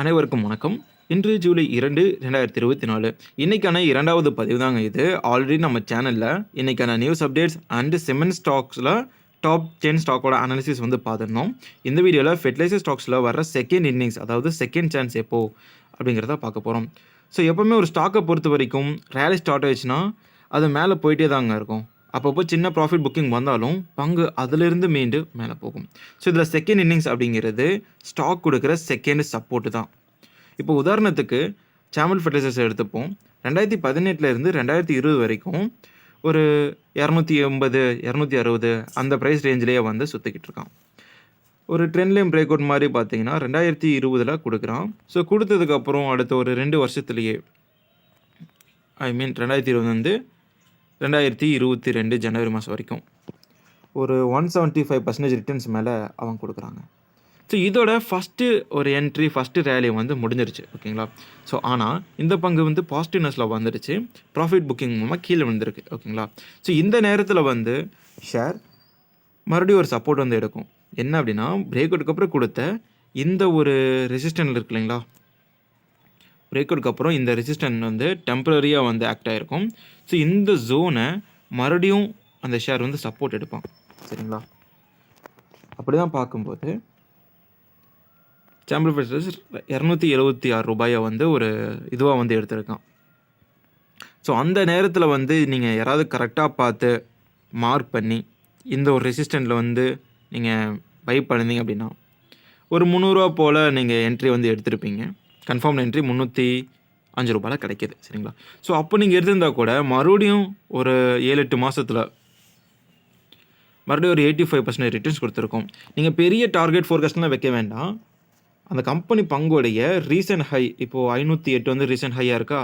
அனைவருக்கும் வணக்கம். இன்று ஜூலை இரண்டு ரெண்டாயிரத்தி இருபத்தி நாலு. இன்றைக்கான இரண்டாவது பதிவு தாங்க இது. ஆல்ரெடி நம்ம சேனலில் இன்றைக்கான நியூஸ் அப்டேட்ஸ் அண்ட் சிமெண்ட் ஸ்டாக்ஸில் டாப் டென் ஸ்டாக்கோட அனாலிசிஸ் வந்து பார்த்துருந்தோம். இந்த வீடியோவில் ஃபெர்டிலைசர் ஸ்டாக்ஸில் வர செகண்ட் இன்னிங்ஸ் அதாவது செகண்ட் சான்ஸ் எப்போ அப்படிங்கிறத பார்க்க போகிறோம் ஸோ எப்போவுமே ஒரு ஸ்டாக்கை பொறுத்த வரைக்கும் ரேலி ஸ்டார்ட் ஆயிடுச்சுன்னா அது மேலே போயிட்டே தாங்க இருக்கும். அப்பப்போ சின்ன ப்ராஃபிட் புக்கிங் வந்தாலும் பங்கு அதிலிருந்து மீண்டு மேலே போகும். ஸோ இதில் செகண்ட் இன்னிங்ஸ் அப்படிங்கிறது ஸ்டாக் கொடுக்குற செகண்ட் சப்போர்ட்டு தான். இப்போ உதாரணத்துக்கு சாமல் ஃபர்டிலைசர்ஸ் எடுத்துப்போம். ரெண்டாயிரத்தி பதினெட்டுல இருந்து ரெண்டாயிரத்தி இருபது வரைக்கும் ஒரு இரநூத்தி எண்பது இரநூத்தி அறுபது அந்த ப்ரைஸ் ரேஞ்சிலேயே வந்து சுற்றிக்கிட்டு இருக்கான். ஒரு ட்ரெண்ட்லேயும் பிரேக் அவுட் மாதிரி பார்த்தீங்கன்னா ரெண்டாயிரத்தி இருபதில் கொடுக்குறான். ஸோ கொடுத்ததுக்கப்புறம் அடுத்த ஒரு ரெண்டு வருஷத்துலேயே ஐ மீன் ரெண்டாயிரத்தி இருபது வந்து ரெண்டாயிரத்தி இருபத்தி ரெண்டு ஜனவரி மாதம் வரைக்கும் ஒரு one seventy five percentage returns மேலே அவங்க கொடுக்குறாங்க. ஸோ இதோட ஃபஸ்ட்டு ஒரு என்ட்ரி ஃபஸ்ட்டு ரேலி வந்து முடிஞ்சிருச்சு ஓகேங்களா ஸோ ஆனால் இந்த பங்கு வந்து பாசிட்டிவ்னஸில் வந்துடுச்சு. ப்ராஃபிட் புக்கிங் மூலமாக கீழே விழுந்திருக்கு ஓகேங்களா ஸோ இந்த நேரத்தில் வந்து ஷேர் மறுபடியும் ஒரு சப்போர்ட் வந்து எடுக்கும். என்ன அப்படின்னா பிரேக் அவுட்டுக்கு அப்புறம் கொடுத்த இந்த ஒரு ரெசிஸ்டன்ட் இருக்கு இல்லைங்களா? பிரேக்கவுட்க்கு அப்புறம் இந்த ரெசிஸ்டன்ட் வந்து டெம்பரரியாக வந்து ஆக்ட் ஆகிருக்கும் ஸோ இந்த ஜோனை மறுபடியும் அந்த ஷேர் வந்து சப்போர்ட் எடுப்பான். சரிங்களா? அப்படி தான் பார்க்கும்போது சாம்பிள் ஃபெஸ்டர்ஸ் இரநூத்தி எழுபத்தி ஆறு ரூபாயை வந்து ஒரு இதுவாக வந்து எடுத்திருக்கான். ஸோ அந்த நேரத்தில் வந்து நீங்கள் யாராவது கரெக்டாக பார்த்து மார்க் பண்ணி இந்த ஒரு ரெசிஸ்டண்ட்டில் வந்து நீங்கள் பை பண்ணிங்க அப்படின்னா ஒரு முந்நூறுரூவா போல் நீங்கள் என்ட்ரி வந்து எடுத்திருப்பீங்க. கன்ஃபார்ம் என்ட்ரி முந்நூற்றி அஞ்சு ரூபாயில் கிடைக்கிது. சரிங்களா? ஸோ அப்போ நீங்கள் இருந்திருந்தால் கூட மறுபடியும் ஒரு ஏழு எட்டு மாதத்தில் மறுபடியும் ஒரு எயிட்டி ஃபைவ் பர்சன்டேஜ் ரிட்டர்ன்ஸ் கொடுத்துருக்கோம். நீங்கள் பெரிய டார்கெட் ஃபோர்காஸ்ட்லாம் வைக்க வேண்டாம். அந்த கம்பெனி பங்குடைய ரீசன்ட் ஹை இப்போது ஐநூற்றி எட்டு வந்து ரீசன்ட் ஹையாக இருக்கா?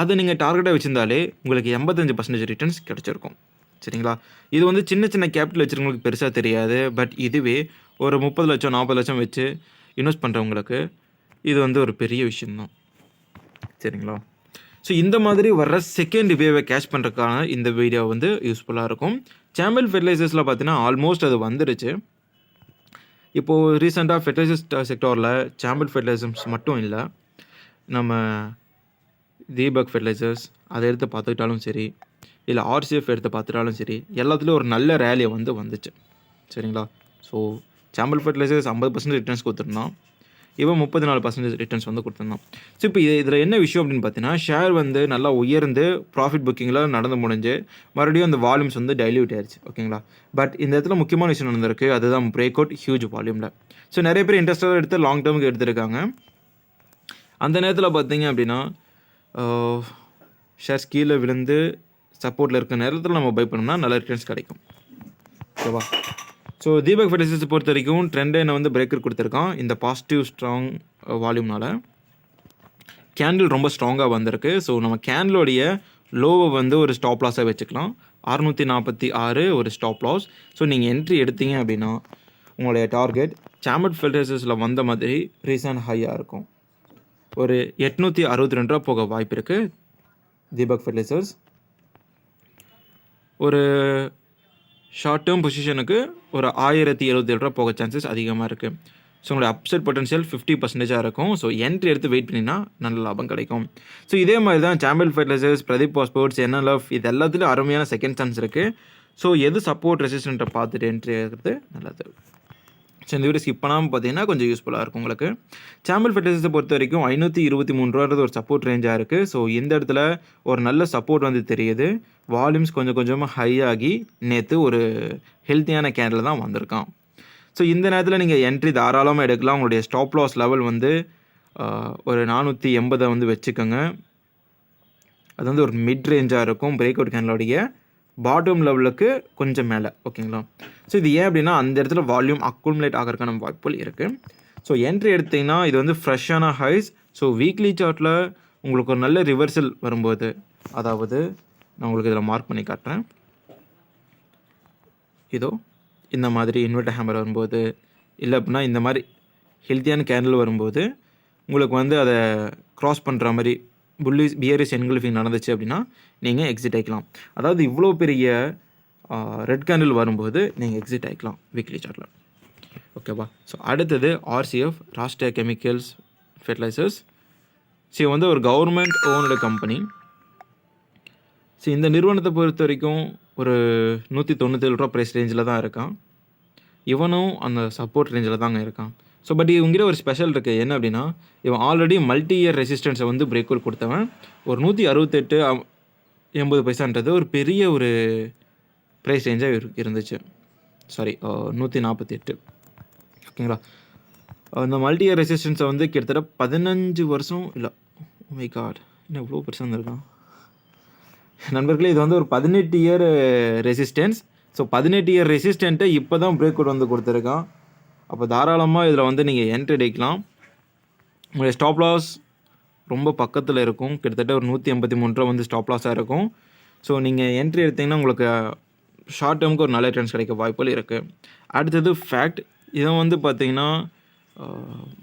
அதை நீங்கள் டார்கெட்டாக வச்சுருந்தாலே உங்களுக்கு எண்பத்தஞ்சு பர்சன்டேஜ் ரிட்டர்ன்ஸ் கிடச்சிருக்கும். சரிங்களா? இது வந்து சின்ன சின்ன கேபிட்டல் வச்சுருக்கவங்களுக்கு பெருசாக தெரியாது. பட் இதுவே ஒரு முப்பது லட்சம் நாற்பது லட்சம் வச்சு இன்வெஸ்ட் பண்ணுறவங்களுக்கு இது வந்து ஒரு பெரிய விஷயந்தான் சரிங்களா? ஸோ இந்த மாதிரி வர்ற செகண்ட் வேவை கேஷ் பண்ணுறதுக்கான இந்த வீடியோ வந்து யூஸ்ஃபுல்லாக இருக்கும். சாம்பல் ஃபெர்டிலைசர்ஸில் பார்த்தீங்கன்னா ஆல்மோஸ்ட் அது வந்துடுச்சு இப்போது ரீசெண்டாக ஃபெர்டிலைசர்ஸ் செக்டாரில் சாம்பல் ஃபெர்டிலைசர்ஸ் மட்டும் இல்லை. நம்ம தீபக் ஃபெர்டிலைசர்ஸ் அதை எடுத்து பார்த்துக்கிட்டாலும் சரி இல்லை ஆர்சிஎஃப் எடுத்து பார்த்துட்டாலும் சரி எல்லாத்துலேயும் ஒரு நல்ல ரேலியை வந்து வந்துச்சு. சரிங்களா? ஸோ சாம்பல் ஃபெர்டிலைசர்ஸ் ஐம்பது பர்சன்ட் ரிட்டர்ன்ஸ் கொடுத்துருந்தான். இவன் முப்பத்தி நாலு பர்சன்டேஜ் ரிட்டர்ன்ஸ் வந்து கொடுத்துருந்தான். ஸோ இப்போ இது இதில் என்ன விஷயம் அப்படின்னு பார்த்தீங்கன்னா ஷேர் வந்து நல்லா உயர்ந்து ப்ராஃபிட் புக்கிங்கில் நடந்து முடிஞ்சு மறுபடியும் அந்த வால்யூம்ஸ் வந்து டைல்யூட் ஆயிடுச்சு ஓகேங்களா பட் இந்த இடத்துல முக்கியமான விஷயம் நடந்திருக்கு. அதுதான் பிரேக் அவுட் ஹியூஜ் வால்யூமில் ஸோ நிறைய பேர் இன்ட்ரெஸ்டாக எடுத்து லாங் டேர்முக்கு எடுத்திருக்காங்க. அந்த நேரத்தில் பார்த்தீங்க அப்படின்னா ஷேர்ஸ் கீழே விழுந்து சப்போர்ட்டில் இருக்க நேரத்தில் நம்ம பை பண்ணோம்னா நல்ல ரிட்டர்ன்ஸ் கிடைக்கும். ஓகேவா ஸோ தீபக் ஃபெர்டிலைசர்ஸ் பொறுத்த வரைக்கும் ட்ரெண்டை என்ன வந்து பிரேக்கர் கொடுத்துருக்கான். இந்த பாசிட்டிவ் ஸ்ட்ராங் வால்யூம்னால கேண்டில் ரொம்ப ஸ்ட்ராங்காக வந்திருக்கு. ஸோ நம்ம கேண்டிலோடைய லோவை வந்து ஒரு ஸ்டாப் லாஸாக வச்சுக்கலாம். அறுநூற்றி நாற்பத்தி ஆறு ஒரு ஸ்டாப் லாஸ் ஸோ நீங்கள் என்ட்ரி எடுத்தீங்க அப்படின்னா உங்களுடைய டார்கெட் சாம்பர்ட் ஃபெல்டர்ஸஸில் வந்த மாதிரி ரீசன் ஹையாக இருக்கும். ஒரு எட்நூற்றி அறுபத்தி ரெண்டு ரூபா போக வாய்ப்பு இருக்குது தீபக் ஃபெர்டிலைசர்ஸ் ஒரு ஷார்ட் டேர்ம் பொசிஷனுக்கு ஒரு ஆயிரத்தி எழுபத்தி ரூபா போக சான்சஸ் அதிகமாக இருக்குது ஸோ உங்களோட அப்செட் பொட்டன்ஷியல் ஃபிஃப்டி பர்சன்டேஜாக இருக்கும். ஸோ என்ட்ரி எடுத்து வெயிட் பண்ணினா நல்ல லாபம் கிடைக்கும். ஸோ இதே மாதிரி தான் Chambal fertilisers Paradeep phosphates NLF இது எல்லாத்துலேயும் அருமையான செகண்ட் சான்ஸ் இருக்குது ஸோ எது சப்போர்ட் ரெசிஸ்டண்ட்டை பார்த்துட்டு என்ட்ரி எடுக்கிறது நல்லது. ஸோ இந்த வீடியோ ஸ்கிப் பண்ணாமல் பார்த்தீங்கன்னா கொஞ்சம் யூஸ்ஃபுல்லாக இருக்கும் உங்களுக்கு. சாம்பிள் ஃபெர்டிலைசர்ஸை பொறுத்த வரைக்கும் ஐநூற்றி இருபத்தி மூணு ரூபான்றது ஒரு சப்போர்ட் ரேஞ்சாக இருக்குது ஸோ இந்த இடத்துல ஒரு நல்ல சப்போர்ட் வந்து தெரியுது. வால்யூம்ஸ் கொஞ்சம் கொஞ்சமாக ஹை ஆகி நேற்று ஒரு ஹெல்த்தியான கேண்டில் தான் வந்திருக்கான். ஸோ இந்த நேரத்தில் நீங்கள் என்ட்ரி தாராளமாக எடுக்கலாம். உங்களுடைய ஸ்டாப் லாஸ் லெவல் வந்து ஒரு நானூற்றி எண்பதை வந்து வச்சுக்கோங்க. அது வந்து ஒரு மிட் ரேஞ்சாக இருக்கும். பிரேக் அவுட் கேண்டலுடைய பாட்டம் லெவலுக்கு கொஞ்சம் மேலே ஓகேங்களா ஸோ இது ஏன் அப்படின்னா அந்த இடத்துல வால்யூம் அக்குமுலேட் ஆகிறதுக்கான வாய்ப்புகள் இருக்குது ஸோ என்ட்ரி எடுத்தீங்கன்னா இது வந்து ஃப்ரெஷ்ஷான ஹைஸ் ஸோ வீக்லி சார்ட்டில் உங்களுக்கு ஒரு நல்ல ரிவர்சல் வரும்போது அதாவது நான் உங்களுக்கு இதில் மார்க் பண்ணி காட்டுறேன். இதோ இந்த மாதிரி இன்வெர்டர் ஹேமர் வரும்போது இல்லை அப்படின்னா இந்த மாதிரி ஹெல்த்தியான கேண்டில் வரும்போது உங்களுக்கு வந்து அதை க்ராஸ் பண்ணுற மாதிரி புல்லிஸ் பியரிஸ் என்கல்ஃபிங் நடந்துச்சு அப்படின்னா நீங்கள் எக்ஸிட் ஆகிக்கலாம் அதாவது இவ்வளோ பெரிய ரெட் கேண்டில் வரும்போது நீங்கள் எக்ஸிட் ஆகிக்கலாம் வீக்லி சார்ட்டில் ஓகேவா ஸோ அடுத்தது RCF Rashtriya chemicals fertilisers so வந்து ஒரு கவர்மெண்ட் ஓனோட கம்பெனி ஸோ இந்த நிறுவனத்தை பொறுத்த வரைக்கும் ஒரு நூற்றி தொண்ணூற்றேழு ரூபா ப்ரைஸ் ரேஞ்சில் தான் இருக்கான். இவனும் அந்த சப்போர்ட் ரேஞ்சில் தாங்க இருக்கான். ஸோ பட் இவங்கிட்ட ஒரு ஸ்பெஷல் இருக்குது என்ன அப்படின்னா இவன் ஆல்ரெடி மல்டி இயர் ரெசிஸ்டன்ஸை வந்து பிரேக் கொடுத்தவன். ஒரு நூற்றி அறுபத்தெட்டு எண்பது பைசான்றது ஒரு பெரிய ஒரு ப்ரைஸ் ரேஞ்சாக இரு இருந்துச்சு. சாரி நூற்றி நாற்பத்தி எட்டு ஓகேங்களா? அந்த மல்டி இயர் ரெசிஸ்டன்ஸை வந்து கிட்டத்தட்ட பதினஞ்சு வருஷம் இல்லை மை காட் என்ன இவ்வளோ பெருசாக இருந்திருக்கான் நண்பர்களே இது வந்து ஒரு பதினெட்டு இயர் ரெசிஸ்டன்ஸ் ஸோ பதினெட்டு இயர் ரெசிஸ்டண்ட்டை இப்போ தான் பிரேக் அவுட் வந்து கொடுத்துருக்கான். அப்போ தாராளமாக இதில் வந்து நீங்கள் என்ட்ரி அடிக்கலாம் உங்களுடைய ஸ்டாப் லாஸ் ரொம்ப பக்கத்தில் இருக்கும். கிட்டத்தட்ட ஒரு நூற்றி எண்பத்தி மூணு ரூபா வந்து ஸ்டாப் லாஸாக இருக்கும். ஸோ நீங்கள் என்ட்ரி எடுத்தீங்கன்னா உங்களுக்கு ஷார்ட் டேர்முக்கு ஒரு நல்ல ரிட்டர்ன்ஸ் கிடைக்க வாய்ப்புகள் இருக்குது அடுத்தது ஃபேக்ட் இதை வந்து பார்த்தீங்கன்னா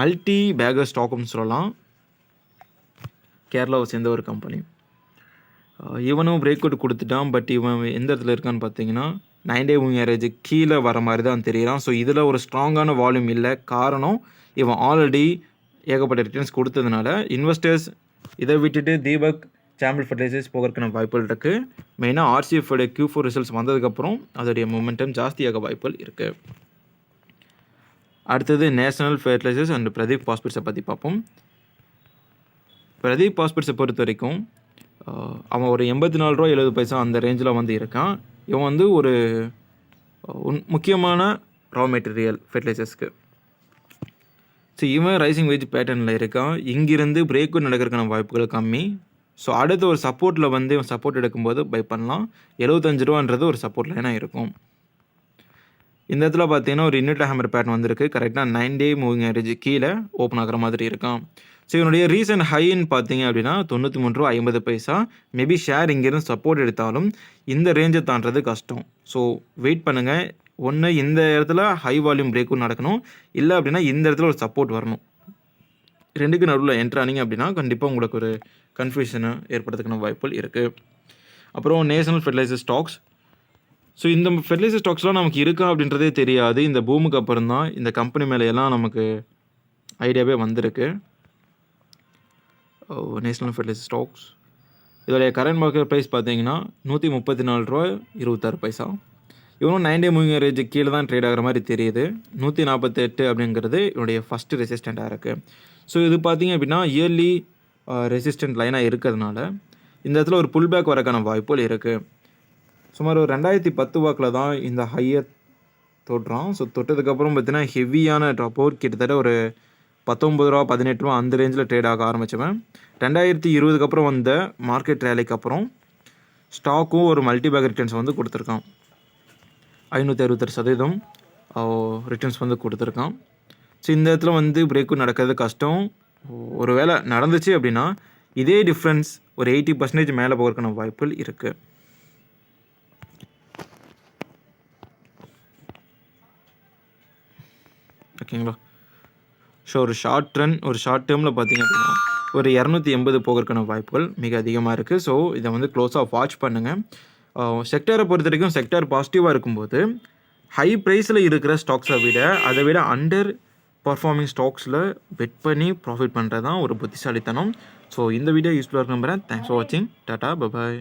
மல்டி பேக்கர் ஸ்டாக்னு சொல்லலாம். கேரளாவை சேர்ந்த ஒரு கம்பெனி இவனும் பிரேக் அவுட் கொடுத்துட்டான். பட் இவன் எந்த இடத்துல இருக்கான்னு பார்த்தீங்கன்னா நைன் டே மூவிங் கீழே வர மாதிரி தான் தெரியிறான். ஸோ இதில் ஒரு ஸ்ட்ராங்கான வால்யூம் இல்லை. காரணம் இவன் ஆல்ரெடி ஏகப்பட்ட ரிட்டர்ன்ஸ் கொடுத்ததுனால இன்வெஸ்டர்ஸ் இதை விட்டுட்டு தீபக் சாம்பிள் ஃபர்டிலைசர்ஸ் போகிறதுக்கான வாய்ப்புகள் இருக்குது மெயினாக ஆர்சிஎஃப் கியூ ஃபோர் ரிசல்ட்ஸ் வந்ததுக்கப்புறம் அதோடைய மொமெண்டம் ஜாஸ்தியாக வாய்ப்புகள் இருக்குது அடுத்தது நேஷனல் ஃபெர்டிலைசர்ஸ் அண்ட் பிரதீப் பாஸ்பிட்ஸை பற்றி பார்ப்போம். பிரதீப் பாஸ்பிட்ஸை பொறுத்த வரைக்கும் அவன் ஒரு எண்பத்தி நாலு ரூபா எழுபது பைசா அந்த ரேஞ்சில் வந்து இருக்கான். இவன் வந்து ஒரு முக்கியமான ரா மெட்டீரியல் ஃபெர்டிலைசர்ஸ்க்கு ஸோ இவன் ரைசிங் வேஜ் பேட்டர்னில் இருக்கான். இங்கிருந்து பிரேக் நடக்கிறதுக்கான வாய்ப்புகள் கம்மி. ஸோ அடுத்த ஒரு சப்போர்ட்டில் வந்து இவன் சப்போர்ட் எடுக்கும்போது பை பண்ணலாம். எழுபத்தஞ்சு ரூபான்றது ஒரு சப்போர்ட் லைனாக இருக்கும். இந்த இடத்துல பார்த்தீங்கன்னா ஒரு இன்னிட்ட ஹேமர் பேட்டர்ன் வந்திருக்கு. கரெக்டாக நைன் டே மூவிங் ஆயிடுச்சு கீழே ஓப்பன் ஆகிற மாதிரி இருக்கான். ஸோ இவனுடைய ரீசன் ஹைன்னு பார்த்தீங்க அப்படின்னா தொண்ணூற்றி மூணு ரூபா ஐம்பது பைசா மேபி ஷேர் இங்கேருந்து சப்போர்ட் எடுத்தாலும் இந்த ரேஞ்சை தாண்டது கஷ்டம். ஸோ வெயிட் பண்ணுங்கள் ஒன்று இந்த இடத்துல ஹை வால்யூம் பிரேக்கும் நடக்கணும். இல்லை அப்படின்னா இந்த இடத்துல ஒரு சப்போர்ட் வரணும். ரெண்டுக்கு நடுவில் என்ட்ரானிங்க அப்படின்னா கண்டிப்பாக உங்களுக்கு ஒரு கன்ஃபியூஷனை ஏற்படுறதுக்கான வாய்ப்புகள் இருக்குது அப்புறம் நேஷனல் ஃபெர்டிலைசர் ஸ்டாக்ஸ் ஸோ இந்த ஃபெர்டிலைசர் ஸ்டாக்ஸ்லாம் நமக்கு இருக்கா அப்படின்றதே தெரியாது. இந்த பூமுக்கு அப்புறம் தான் இந்த கம்பெனி மேலே எல்லாம் நமக்கு ஐடியாவே வந்திருக்கு. நேஷ்னல் ஃபெர்டிலைசர் ஸ்டாக்ஸ் இதோடைய கரண்ட் மார்க்கெட் ப்ரைஸ் பார்த்தீங்கன்னா நூற்றி முப்பத்தி நாலு ரூபா இருபத்தாறு பைசா. இவனும் நைன் டே மூவிங் ரேஞ்சு கீழே தான் ட்ரேட் ஆகிற மாதிரி தெரியுது. நூற்றி நாற்பத்தெட்டு அப்படிங்கிறது என்னுடைய ஃபஸ்ட்டு ரெசிஸ்டண்ட்டாக இருக்குது ஸோ இது பார்த்தீங்க அப்படின்னா இயர்லி ரெசிஸ்டன்ட் லைனாக இருக்கிறதுனால இந்த இடத்துல ஒரு புல் பேக் வரக்கான வாய்ப்புகள் இருக்குது சுமார் ஒரு ரெண்டாயிரத்தி பத்து வாக்கில் தான் இந்த ஹையை தொடுறான். ஸோ தொட்டதுக்கப்புறம் பார்த்தீங்கன்னா ஹெவியான ட்ராப் அவுட் கிட்டத்தட்ட ஒரு பத்தொம்பது ரூபா பதினெட்டு ரூபா அந்த ரேஞ்சில் ட்ரேட் ஆக ஆரம்பித்தவன் ரெண்டாயிரத்தி இருபதுக்கு அப்புறம் வந்த மார்க்கெட் ரேலிக்கு அப்புறம் ஸ்டாக்கும் ஒரு மல்டி பேக் ரிட்டர்ன்ஸ் வந்து கொடுத்துருக்கான். ஐநூற்றி அறுபத்தெட்டு சதவீதம் ரிட்டர்ன்ஸ் வந்து கொடுத்துருக்கான். ஸோ இந்த இடத்துல வந்து பிரேக்கும் நடக்கிறது கஷ்டம். ஒரு வேளை நடந்துச்சு அப்படின்னா இதே டிஃப்ரென்ஸ் ஒரு எயிட்டி பர்சன்டேஜ் மேலே போகிறதுக்கான வாய்ப்புகள் இருக்குது ஓகேங்களா? ஸோ ஒரு ஷார்ட் ரன் ஒரு ஷார்ட் டேர்மில் பார்த்தீங்க அப்படின்னா ஒரு இரநூத்தி எண்பது போகிறதுக்கான வாய்ப்புகள் மிக அதிகமாக இருக்குது ஸோ இதை வந்து க்ளோஸாக வாட்ச் பண்ணுங்கள் செக்டாரை பொறுத்த வரைக்கும் செக்டார் பாசிட்டிவாக இருக்கும்போது ஹை ப்ரைஸில் இருக்கிற ஸ்டாக்ஸை விட அதை விட அண்டர் பர்ஃபார்மிங் ஸ்டாக்ஸில் பெட் பண்ணி ப்ராஃபிட் பண்ணுறது தான் ஒரு புத்திசாலித்தனம். ஸோ இந்த வீடியோ யூஸ்ஃபுல்லாக நம்புறேன். தேங்க்ஸ் ஃபார் வாட்சிங் டாட்டா பபாய்